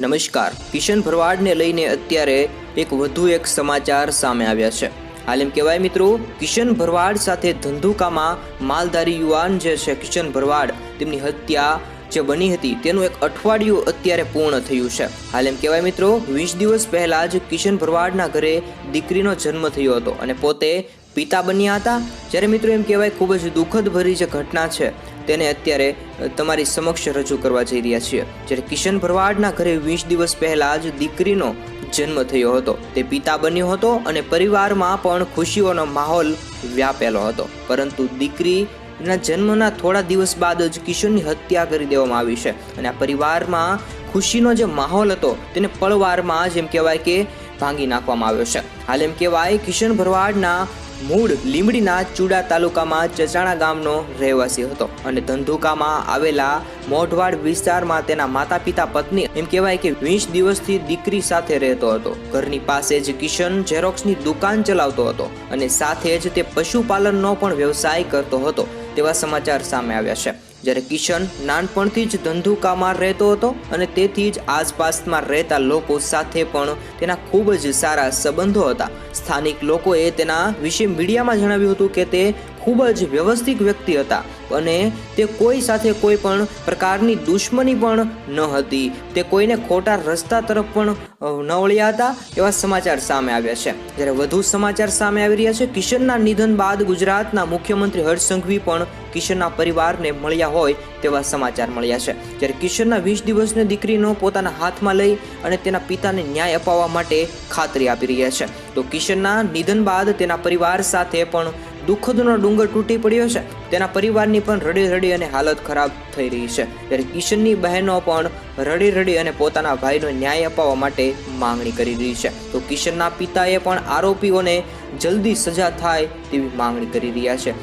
નમસ્કાર. કિશન ભરવાડને લઈને અત્યારે એક વધુ એક સમાચાર સામે આવ્યા છે. હાલ એમ કહેવાય મિત્રો, કિશન ભરવાડ સાથે ધંધુકામાં માલધારી યુવાન જે છે, કિશન ભરવાડ, તેમની હત્યા જે બની હતી તેનું એક અઠવાડિયું અત્યારે પૂર્ણ થયું છે. હાલ એમ કહેવાય મિત્રો, વીસ દિવસ પહેલા જ કિશન ભરવાડના ઘરે દીકરીનો જન્મ થયો હતો અને પોતે પિતા બન્યા હતા. જ્યારે મિત્રો એમ કહેવાય, ખૂબ જ દુઃખદ ભરી જે ઘટના છે, તેને અત્યારે તમારી સમક્ષ રજૂ કરવા જઈ રહ્યા છીએ. જ્યારે કિશન ભરવાડના ઘરે વીસ દિવસ પહેલા જ દીકરીનો જન્મ થયો હતો. તે પિતા બન્યો હતો અને પરિવારમાં પણ ખુશીઓનો માહોલ વ્યાપેલો હતો. પરંતુ દીકરીના જન્મના થોડા દિવસ બાદ જ કિશોરની હત્યા કરી દેવામાં આવી છે. અને આ પરિવારમાં ખુશીનો જે માહોલ હતો, તેને પળવારમાં જ એમ કહેવાય કે ભાંગી નાખવામાં આવ્યો છે. હાલ એમ કહેવાય કિશન ભરવાડના મૂળ લીંબડીના ચુડા તાલુકામાં ચચાણા ગામનો રહેવાસી હતો. અને ધંધુકામાં આવેલા મોઢવાડ વિસ્તારમાં તેના માતા પિતા પત્ની એમ કહેવાય કે વીસ દિવસથી દીકરી સાથે રહેતો હતો. ઘરની પાસે જ કિશન ઝેરોક્સની દુકાન ચલાવતો હતો અને સાથે જ તે પશુપાલનનો પણ વ્યવસાય કરતો હતો. તેવા સમાચાર સામે આવ્યા છે. જ્યારે કિશન નાનપણથી જ ધંધુકામાં રહેતો હતો અને તેથી જ આસપાસમાં રહેતા લોકો સાથે પણ તેના ખૂબ જ સારા સંબંધો હતા. સ્થાનિક લોકોએ તેના વિશે મીડિયામાં જણાવ્યું હતું કે તે ખૂબ જ વ્યવસ્થિત વ્યક્તિ હતા અને તે કોઈ સાથે કોઈ પણ પ્રકારની દુશ્મની પણ ન હતી. તે કોઈને ખોટા રસ્તા તરફ પણ ન વળ્યા હતા એવા સમાચાર સામે આવ્યા છે. જ્યારે વધુ સમાચાર સામે આવી રહ્યા છે, કિશનના નિધન બાદ ગુજરાતના મુખ્યમંત્રી હર્ષ સંઘવી પણ કિશનના પરિવારને મળ્યા હોય તેવા સમાચાર મળ્યા છે. જ્યારે કિશનના વીસ દિવસની દીકરીનો પોતાના હાથમાં લઈ અને તેના પિતાને ન્યાય અપાવવા માટે ખાતરી આપી રહ્યા છે. તો કિશનના નિધન બાદ તેના પરિવાર સાથે પણ દુઃખદનો ડુંગર તૂટી પડ્યો છે. તેના પરિવારની પણ રડી રડી અને હાલત ખરાબ થઈ રહી છે. ત્યારે કિશનની બહેનો પણ રડી રડી અને પોતાના ભાઈનો ન્યાય અપાવવા માટે માંગણી કરી રહી છે. તો કિશનના પિતાએ પણ આરોપીઓને જલ્દી સજા થાય તેવી માંગણી કરી રહ્યા છે.